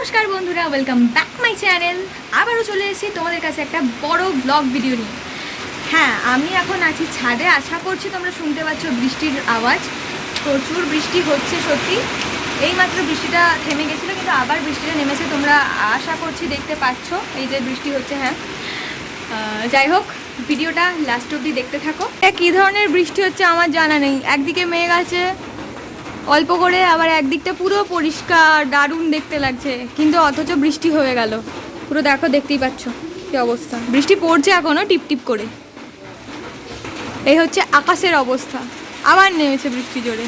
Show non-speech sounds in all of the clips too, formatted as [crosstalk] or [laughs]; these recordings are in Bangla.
নমস্কার বন্ধুরা ওয়েলকাম ব্যাক মাই চ্যানেল আবারও চলে এসেছি তোমাদের কাছে একটা বড় ব্লগ ভিডিও নিয়ে। হ্যাঁ আমি এখন আছি ছাদে। আশা করছি তোমরা শুনতে পাচ্ছ বৃষ্টির আওয়াজ। প্রচুর বৃষ্টি হচ্ছে সত্যি। এইমাত্র বৃষ্টিটা থেমে গেছিল, কিন্তু আবার বৃষ্টিটা নেমেছে। তোমরা আশা করছি দেখতে পাচ্ছ, এই যে বৃষ্টি হচ্ছে হ্যাঁ। যাই হোক ভিডিওটা লাস্ট অবধি দেখতে থাকো। কী ধরনের বৃষ্টি হচ্ছে আমার জানা নেই। একদিকে মেঘ আছে অল্প করে আবার একদিকটা পুরো পরিষ্কার, দারুণ দেখতে লাগছে। কিন্তু অথচ বৃষ্টি হয়ে গেল। পুরো দেখো, দেখতেই পাচ্ছ কি অবস্থা। বৃষ্টি পড়ছে এখনও টিপ টিপ করে। এই হচ্ছে আকাশের অবস্থা। আবার নেমেছে বৃষ্টি জোরে।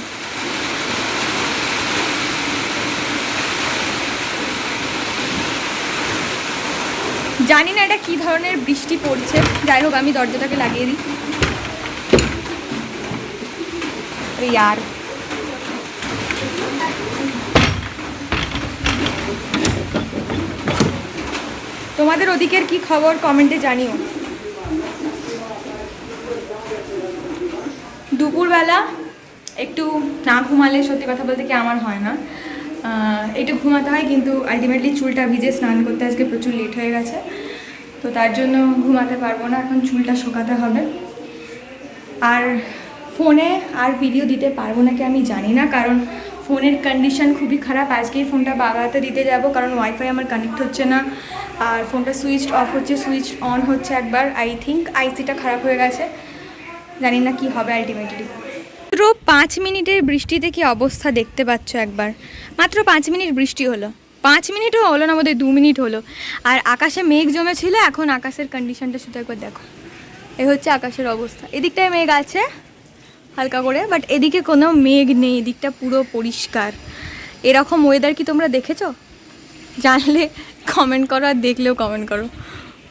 জানি না এটা কি ধরনের বৃষ্টি পড়ছে। যাই হোক, আমি দরজাটাকে লাগিয়ে দিই। আর তোমাদের ওদিকের কি খবর কমেন্টে জানিও। দুপুরবেলা একটু না ঘুমালে সত্যি কথা বলতে কি আমার হয় না। একটু ঘুমাতে হয় কিন্তু আলটিমেটলি চুলটা ভিজে স্নান করতে আজকে প্রচুর লেট হয়ে গেছে। তো তার জন্য ঘুমাতে পারব না, এখন চুলটা শোকাতে হবে। আর ফোনে আর ভিডিও দিতে পারব নাকি আমি জানি না, কারণ ফোনের কন্ডিশন খুবই খারাপ। আজকেই ফোনটা বাগাতে দিতে যাব কারণ ওয়াইফাই আমার কানেক্ট হচ্ছে না। আর ফোনটা সুইচ অফ হচ্ছে সুইচ অন হচ্ছে একবার। আই থিঙ্ক আইসিটা খারাপ হয়ে গেছে। জানি না কি হবে আলটিমেটলি মাত্র পাঁচ মিনিটের বৃষ্টিতে কি অবস্থা দেখতে পাচ্ছ একবার? মাত্র পাঁচ মিনিট বৃষ্টি হলো। পাঁচ মিনিটও হলো না আমাদের দু মিনিট হলো। আর আকাশে মেঘ জমেছিল, এখন আকাশের কন্ডিশনটা শুধু একবার দেখো। এই হচ্ছে আকাশের অবস্থা। এদিকটায় মেঘ আছে। হালকা করে বাট এদিকে কোনো মেঘ নেই, এদিকটা পুরো পরিষ্কার। এরকম ওয়েদার কি তোমরা দেখেছ? জানলে কমেন্ট করো আর দেখলেও কমেন্ট করো।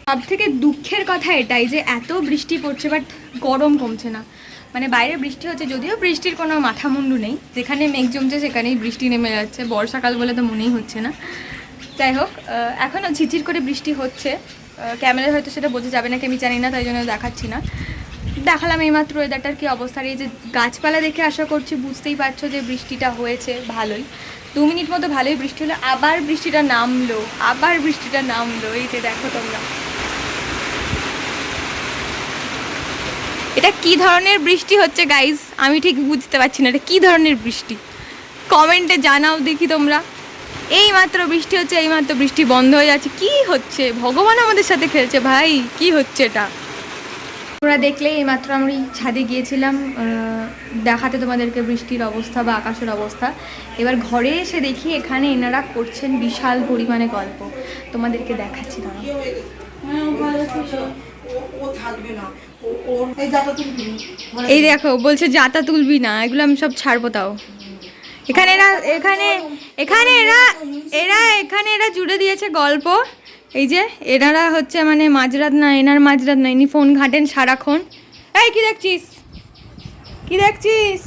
সব থেকে দুঃখের কথা এটাই যে এত বৃষ্টি পড়ছে বাট গরম কমছে না। মানে বাইরে বৃষ্টি হচ্ছে, যদিও বৃষ্টির কোনো মাথা মুন্ডু নেই। যেখানে মেঘ জমছে, সেখানেই বৃষ্টি নেমে যাচ্ছে। বর্ষাকাল বলে তো মনেই হচ্ছে না। যাই হোক এখনও ঝিঝির করে বৃষ্টি হচ্ছে। ক্যামেরায় হয়তো সেটা বোঝা যাবে নাকি আমি জানি না, তাই জন্য দেখাচ্ছি না। দেখালাম এইমাত্র ওয়েদারটার কি অবস্থা। এই যে গাছপালা দেখে আশা করছি বুঝতেই পারছ যে বৃষ্টিটা হয়েছে, ভালোই। দু মিনিট মতো ভালোই বৃষ্টি হলো, আবার বৃষ্টিটা নামলো, আবার বৃষ্টিটা নামলো। এই যে দেখো তোমরা। এটা কি ধরনের বৃষ্টি হচ্ছে গাইজ আমি ঠিক বুঝতে পারছি না, এটা কি ধরনের বৃষ্টি? কমেন্টে জানাও দেখি তোমরা। এই মাত্র বৃষ্টি হচ্ছে এই মাত্র বৃষ্টি বন্ধ হয়ে যাচ্ছে। কি হচ্ছে? ভগবান আমাদের সাথে খেলছে, ভাই। কি হচ্ছে এটা? তোমরা দেখলে এইমাত্র আমি ছাদে গিয়েছিলাম দেখাতে তোমাদেরকে বৃষ্টির অবস্থা বা আকাশের অবস্থা। এবার ঘরে এসে দেখি এখানে এনারা করছেন বিশাল পরিমাণে গল্প। তোমাদেরকে দেখাচ্ছি না এই যাতা দেখো, বলছে জাতা তুলবি না, এগুলো আমি সব ছাড়বো তাও। এখানে এরা, এখানে এখানে এরা এরা, এখানে এরা জুড়ে দিয়েছে গল্প। এই যে, এনারা হচ্ছে মানে মাঝরাত না, এনার মাঝরাত না, ইনি ফোন ঘাটেন সারাক্ষণ। এই, কি দেখছিস? কি দেখছিস?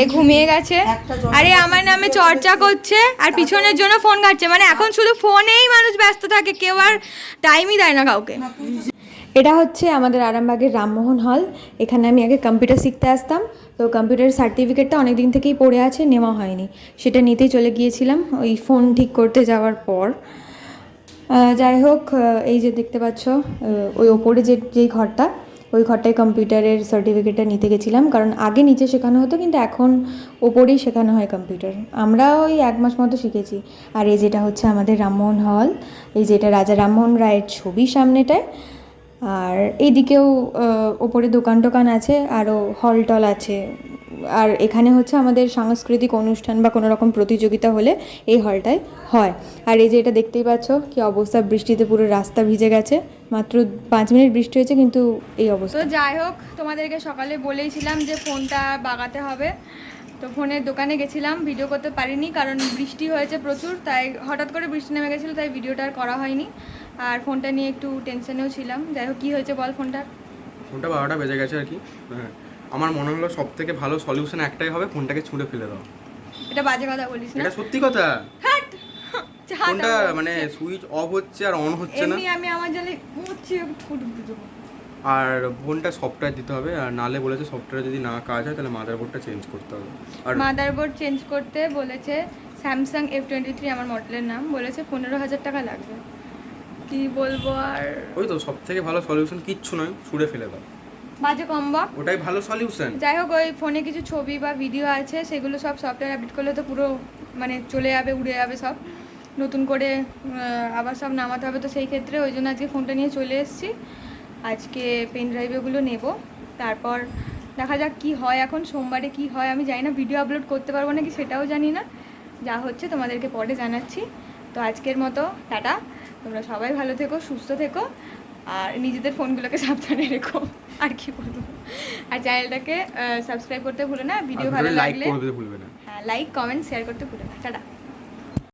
এ ঘুমিয়ে গেছে। আরে, আমার নামে চর্চা করছে, আর পিছনের জন্য ফোন ঘাটছে। মানে এখন শুধু ফোনেই মানুষ ব্যস্ত থাকে, কেউ আর টাইমই দেয় না কাউকে। এটা হচ্ছে আমাদের আরামবাগের রামমোহন হল। এখানে আমি আগে কম্পিউটার শিখতে আসতাম। তো কম্পিউটার সার্টিফিকেটটা অনেক দিন থেকেই পড়ে আছে, নেওয়া হয়নি। সেটা নিতেই চলে গিয়েছিলাম ওই ফোন ঠিক করতে যাওয়ার পর। যাই হোক এই যে দেখতে পাচ্ছ ওই ওপরে যে, যেই ঘরটা, ওই ঘরটায় কম্পিউটারের সার্টিফিকেটটা নিতে গেছিলাম। কারণ আগে নিচে শেখানো হতো, কিন্তু এখন ওপরেই শেখানো হয় কম্পিউটার আমরা ওই এক মাস মতো শিখেছি। আর এই যেটা হচ্ছে আমাদের রামমোহন হল, এই যেটা রাজা রামমোহন রায়ের ছবি সামনেটায় আর এইদিকেও ওপরে দোকান টোকান আছে আরও হল টল আছে। আর এখানে হচ্ছে আমাদের সাংস্কৃতিক অনুষ্ঠান বা কোনো রকম প্রতিযোগিতা হলে এই হলটায় হয়। আর এই যে এটা দেখতেই পাচ্ছ, কি অবস্থা, বৃষ্টিতে পুরো রাস্তা ভিজে গেছে। মাত্র পাঁচ মিনিট বৃষ্টি হয়েছে, কিন্তু এই অবস্থা। যাই হোক, তোমাদেরকে সকালে বলেইছিলাম যে ফোনটা বাগাতে হবে। তো ফোনের দোকানে গেছিলাম ভিডিও করতে পারিনি কারণ বৃষ্টি হয়েছে প্রচুর তাই হঠাৎ করে বৃষ্টি নেমে গেছিল তাই ভিডিওটা আর করা হয়নি। আর ফোনটা নিয়ে একটু টেনশনেও ছিলাম। যাই হোক কী হয়েছে বল ফোনটা ফোনটা বারোটা বেজে গেছে আর কি। হ্যাঁ আমার মনে হলো সব থেকে ভালো সলিউশন একটাই হবে ফোনটাকে ছুঁড়ে ফেলে দাও। এটা বাজে কথা বলিস না। এটা সত্যি কথা। ফোনটা মানে সুইচ অফ হচ্ছে আর অন হচ্ছে না। এমনি আমি আমার জালে মুচ্ছি ঠুট দেবো। আর ফোনটা সফটওয়্যার দিতে হবে আর নালে বলেছে সফটওয়্যার যদি না কাজ হয় তাহলে মাদারবোর্ডটা চেঞ্জ করতে হবে। আর মাদারবোর্ড চেঞ্জ করতে বলেছে স্যামসাং এফ টোয়েন্টি থ্রি আমার মডেলের নাম বলেছে পনেরো হাজার টাকা লাগবে। কি বলব আর? ওই তো সব থেকে ভালো সলিউশন কিচ্ছু নয় ছুঁড়ে ফেলে দাও। বাজে কম্বা ওটাই ভালো সলিউশন যাই হোক ওই ফোনে কিছু ছবি বা ভিডিও আছে সেগুলো সব সফটওয়্যার আপডেট করলে তো পুরো মানে চলে যাবে উড়ে যাবে সব। নতুন করে আবার সব নামাতে হবে তো সেই ক্ষেত্রে ওই জন্য আজকে ফোনটা নিয়ে চলে এসেছি। আজকে পেন ড্রাইভেগুলো নেব। তারপর দেখা যাক কি হয় এখন সোমবারে কি হয় আমি জানি না ভিডিও আপলোড করতে পারব নাকি সেটাও জানি না। যা হচ্ছে তোমাদেরকে পরে জানাচ্ছি। তো আজকের মতো টাটা। তোমরা সবাই ভালো থেকো সুস্থ থেকো আর নিজেদের ফোনগুলোকে [laughs] সাবধানে রেখো। আর কি বলব? আর চ্যানেলটাকে সাবস্ক্রাইব করতে ভুলো না ভিডিও ভালো লাগলে হ্যাঁ লাইক কমেন্ট শেয়ার করতে ভুলো না। টাটা।